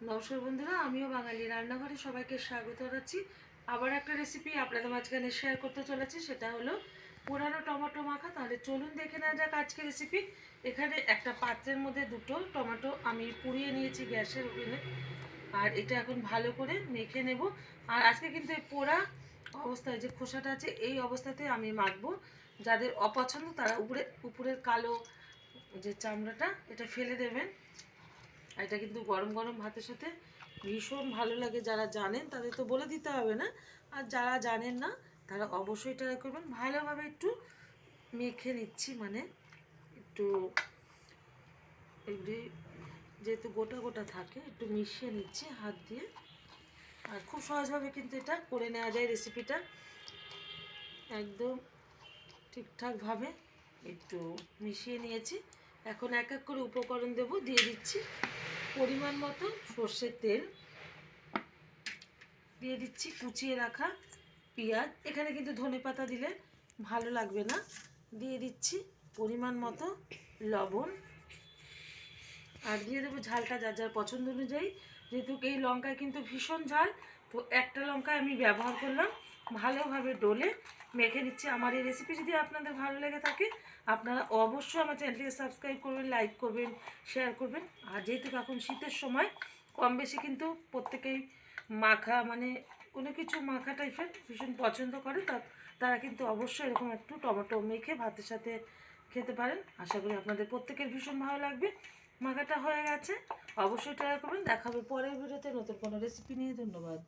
নমস্কার বন্ধুরা, আমিও বাঙালি রান্নাঘরে সবাইকে স্বাগত জানাচ্ছি। আবার একটা রেসিপি আপনাদের মাঝখানে শেয়ার করতে চলেছি, সেটা হলো পুরানো টমেটো মাখা। তাহলে চলুন দেখে নেওয়া যাক আজকে রেসিপি এখানে একটা পাত্রের মধ্যে দুটো টমেটো আমি পুড়িয়ে নিয়েছি গ্যাসের ওভেনে আর এটা এখন ভালো করে মেখে নেব। আর আজকে কিন্তু এই পোড়া অবস্থায় যে খোসাটা আছে, এই অবস্থাতে আমি মাখবো। যাদের অপছন্দ তারা উপরে, উপরের কালো যে চামড়াটা, এটা ফেলে দেবেন। এটা কিন্তু গরম গরম ভাতের সাথে ভীষণ ভালো লাগে, যারা জানেন তাদের তো বলে দিতে হবে না। আর যারা জানেন না, তারা অবশ্যই ট্রাই করবেন। ভালোভাবে একটু মেখে নিচ্ছি মানে একটু যেহেতু গোটা গোটা থাকে, একটু মিশিয়ে নিচ্ছি হাত দিয়ে। আর খুব সহজভাবে কিন্তু এটা করে নেওয়া যায় রেসিপিটা একদম ঠিকঠাকভাবে একটু মিশিয়ে নিয়েছি। এখন এক এক করে উপকরণ দেব, দিয়ে দিচ্ছি পরিমাণ মতো সর্ষের তেল। দিয়ে দিচ্ছি কুচিয়ে রাখা পেঁয়াজ। এখানে কিন্তু ধনে পাতা দিলে ভালো লাগবে না। দিয়ে দিচ্ছি পরিমাণ মতো লবণ। আর দিয়ে দেবো ঝালটা যার যার পছন্দ অনুযায়ী। যেহেতু এই লঙ্কায় কিন্তু ভীষণ ঝাল, তো একটা লঙ্কা আমি ব্যবহার করলাম। ভালোভাবে ডলে মেখে নিচ্ছি। আমার এই রেসিপি যদি আপনাদের ভালো লেগে থাকে, আপনারা অবশ্যই আমার চ্যানেলটিকে সাবস্ক্রাইব করবেন লাইক করবেন শেয়ার করবেন। আর যেহেতু এখন শীতের সময়, কম বেশি কিন্তু প্রত্যেকেই মাখা মানে কোনো কিছু মাখা টাইপের ভীষণ পছন্দ করে। তা, তারা কিন্তু অবশ্যই এরকম একটু টমেটো মেখে ভাতের সাথে খেতে পারেন। আশা করি আপনাদের প্রত্যেকের ভীষণ ভালো লাগবে। মাখাটা হয়ে গেছে। অবশ্যই ট্রাই করবেন। দেখাবে পরের ভিডিওতে নতুন কোনো রেসিপি নিয়ে। ধন্যবাদ।